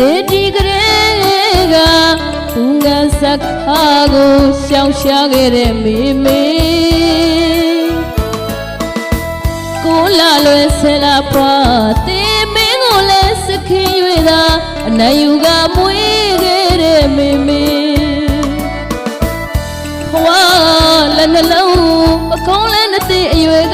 တရေတီကလေးကဘူးငါစက်ခါကိုရှောင်ရှားခဲ့တဲ့မေမေကိုလာလွယ်ဆဲလာပွားတေမင်းကိုလည်းစခင်၍သာအနယူကမွေးခဲ့တဲ့မေမေဘဝလည်းနှလုံးမကုန်းလည်းနှစ်သိအရွယ်က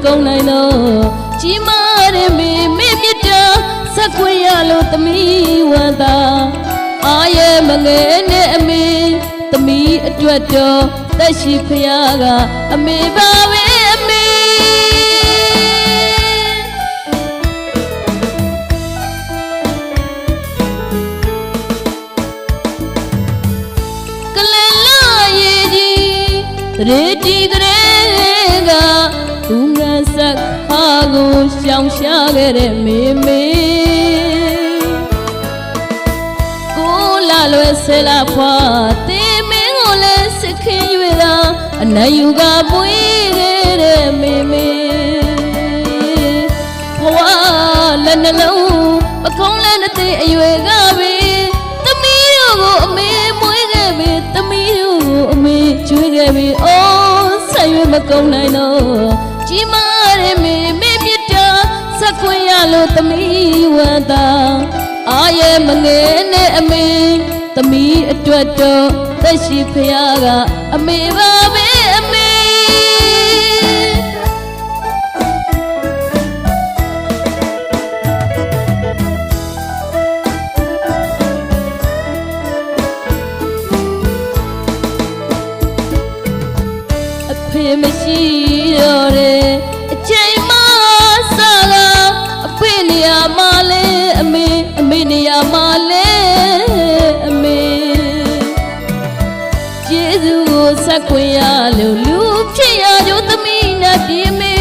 က်ရွမကုန်းနိုင်တော့ကြီးမားတဲ့မေမေမြတ်တာဆက်ခွေရလို့သမီးဝမ်းသာအာရဲ့မငယ်နဲ့အမေသမီးအတွက်တော့တက်ရှိဖရာကအမေပါပဲအမေကလလာရေကြီးရေတီကလေးကဘူးငါ ဆက်ခါကိုရှောင်ရှားခဲ့တဲ့မေမေကိုလာလွယ်ဆဲလာဖွာတေမင်းကိုလည်းစခင်၍သာအနယူကပွေးခဲ့တဲ့မေမေဘဝလည်းနှလုံးပကုံးလည်းနှစ်သိအရွယ်ကပဲသမီးတို့ကိုအမေမွေးခဲ့ပြီသမီးတို့ကိုအမေကျွေးခဲ့ပြီအိုးဆက်ရွမကုန်နိုင်တော့ လို့သမီးဝမ်းသာအာရဲ့မငယ်နဲ့အမေသမီးအတွက်တော့သက်ရှိဖရာကအမေပါပဲ မေနေရာမှာလဲအမေကျေးဇူးကိုဆက်ခွင့်ရလို့လူဖြစ်ရကြသမီးနဲ့ပြေမေ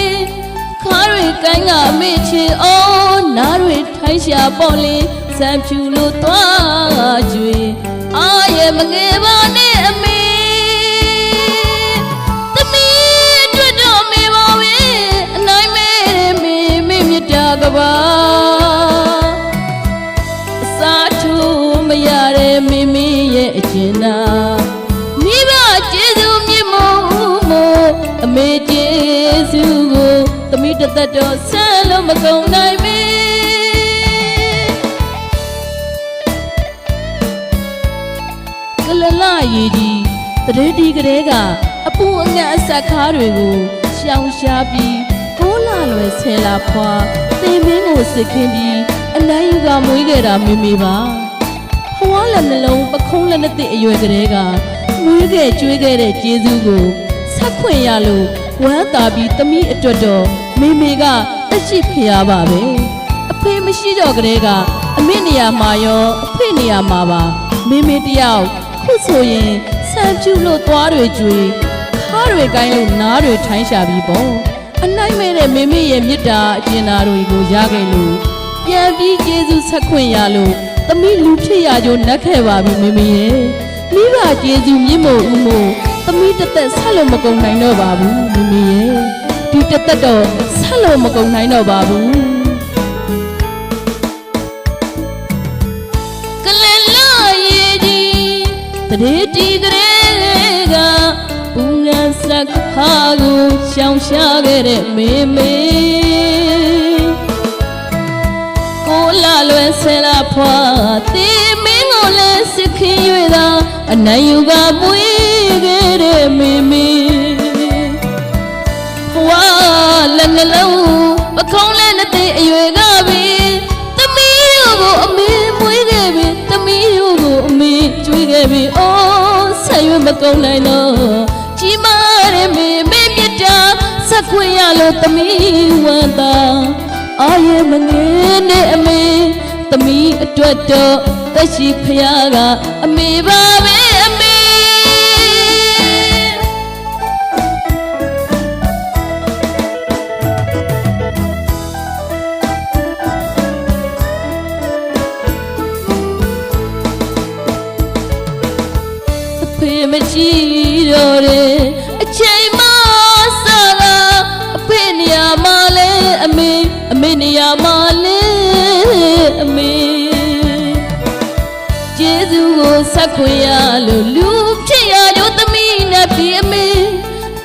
ခါတွေကိုင်းကအမေချေအောင်နားတွေထိုင်းရှာပေါ်လေစံဖြူလို့သွားကြွေအာရဲ့မငယ်ပါနဲ့အမေသမီးအတွက်တော့ သမီးတစ်သက်တော့ဆန်းလို့မကုန်နိုင်မေကလလရေကြီးတရေတီကလေးကအပူအငတ်အဆက်ခါတွေကိုရှောင်ရှားပြီးကိုးလာလွယ်ဆဲလာဖွာသေမင်းကိုစစ်ခင်းပြီးအနမ်းယူကမွေးခဲ့တာမိမိပါဟွာလက်နှလုံးပခုံးလက်နှစ်သိအရွယ်ကလေးကမွေးခဲ့ကျွေးခဲ့တဲ့ကျေးဇူးကိုဆက်ခွင့်ရလို့ဝမ်းသာပြီးသမီးအတွက်တော့ မိမိကတက်ရှိဖျားပါပဲအဖေမရှိတော့ကလေးကအမေနေရာမှာရောအဖေနေရာမှာပါမေမေတယောက်ခုဆိုရင်ဆံပြူလို့သွားတွေကျွေခါတွေကိုင်းလို့နားတွေထိုင်းရှာပြီးပေါ့အနိုင်မဲ့တဲ့မေမေရဲ့မြစ်တာအကျဉ်းသားတွေကိုရခဲ့လို့ပြန်ပြီးကျေးဇူးဆက်ခွင့်ရလို့သမီးလူဖြစ်ရကြနက်ခဲ့ပါပြီမေမေရဲ့မိဘကျေးဇူးမြင့်မို့ဦးမို့သမီးတစ်သက်ဆက်လို့မကုန်နိုင်တော့ပါဘူးမေမေရဲ့ ဒီတစ်သက်တော့ဆက်လို့မကုန်နိုင်တော့ပါဘူးကလလာရေကြီးတရေတီကလေးကဘူးငါစက်ခါကိုရှောင်ရှားခဲ့တဲ့မေမေကိုလာလွယ်ဆဲလာဖွာတေမင်းကိုလည်းစခင်၍သာအနံယူကပွေး က်ရွမကုံနိုင်တော့ကြီးမားတဲ့မေမေမြတ်တာဆက်ခွင့်ရလို့သမီးဝမ်းသာအာရဲ့မငယ်နဲ့အမေသမီးအတွက်တော့သက်ရှိဖရာကအမေပါပဲအမေ တော့တယ်အချိန်မဆလာအဖေနေရာမှာလဲအမေအမေနေရာမှာလဲအမေကျေးဇူးကိုဆက်ခွေရလို့လူဖြစ်ရတို့သမီးနဲ့ဒီအမေ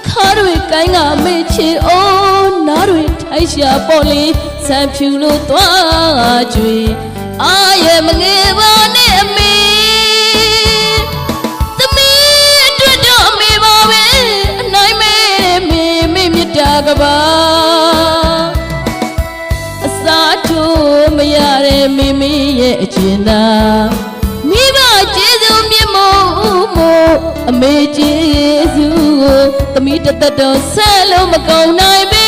ခါတွေကိုင်းကမေချေအောင်နားတွေထိုက်ရှာပေါ်လေဆံဖြူလို့သွားကြွေအာရမငယ်ပါ အကျဉ်းသာမိဘကျေးဇူးမြတ်မို့မို့အမေကျေးဇူးကိုသမီးတစ်သက်တော့ဆက်လို့မကုန်နိုင်ပေ